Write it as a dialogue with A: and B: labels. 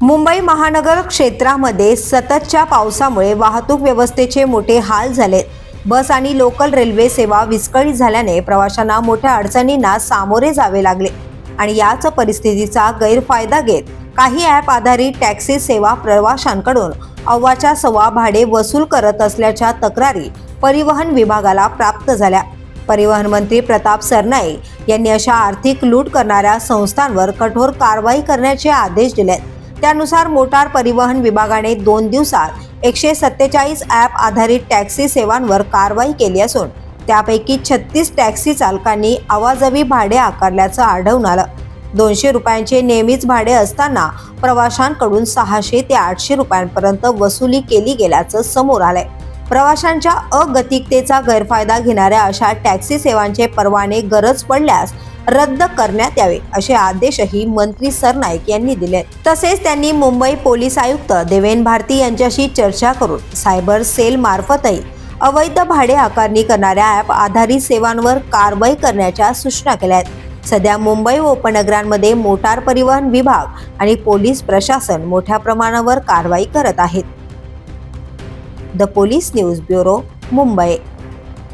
A: मुंबई महानगर क्षेत्रामध्ये सततच्या पावसामुळे वाहतूक व्यवस्थेचे मोठे हाल झाले बस आणि लोकल रेल्वे सेवा विस्कळीत झाल्याने प्रवाशांना मोठ्या अडचणींना सामोरे जावे लागले आणि याच परिस्थितीचा गैरफायदा घेत काही ॲप आधारित टॅक्सी सेवा प्रवाशांकडून अव्वाच्या सव्वा भाडे वसूल करत असल्याच्या तक्रारी परिवहन विभागाला प्राप्त झाल्या. परिवहन मंत्री प्रताप सरनाईक यांनी अशा आर्थिक लूट करणाऱ्या संस्थांवर कठोर कारवाई करण्याचे आदेश दिले आहेत त्यानुसार मोटार परिवहन विभागाने दोन दिवसात एकशे सत्तेचाळीस ॲप आधारित टॅक्सी सेवांवर कारवाई केली असून त्यापैकी छत्तीस टॅक्सी चालकांनी आवाजवी भाडे आकारल्याचं आढळून आलं. दोनशे रुपयांचे नेहमीच भाडे असताना प्रवाशांकडून सहाशे ते आठशे रुपयांपर्यंत वसुली केली गेल्याचं समोर आलंय. प्रवाशांच्या अगतिकतेचा गैरफायदा घेणाऱ्या अशा टॅक्सी सेवांचे परवाने गरज पडल्यास रद्द करण्यात यावे असे आदेशही मंत्री सरनाईक यांनी दिले तसेच त्यांनी मुंबई पोलीस आयुक्त देवेन भारती यांच्याशी चर्चा करून सायबर सेल मार्फतही अवैध भाडे आकारणी करणाऱ्या ॲप आधारित सेवांवर कारवाई करण्याच्या सूचना केल्या आहेत सध्या मुंबई व उपनगरांमध्ये मोटार परिवहन विभाग आणि पोलीस प्रशासन मोठ्या प्रमाणावर कारवाई करत आहेत. The police news bureau Mumbai.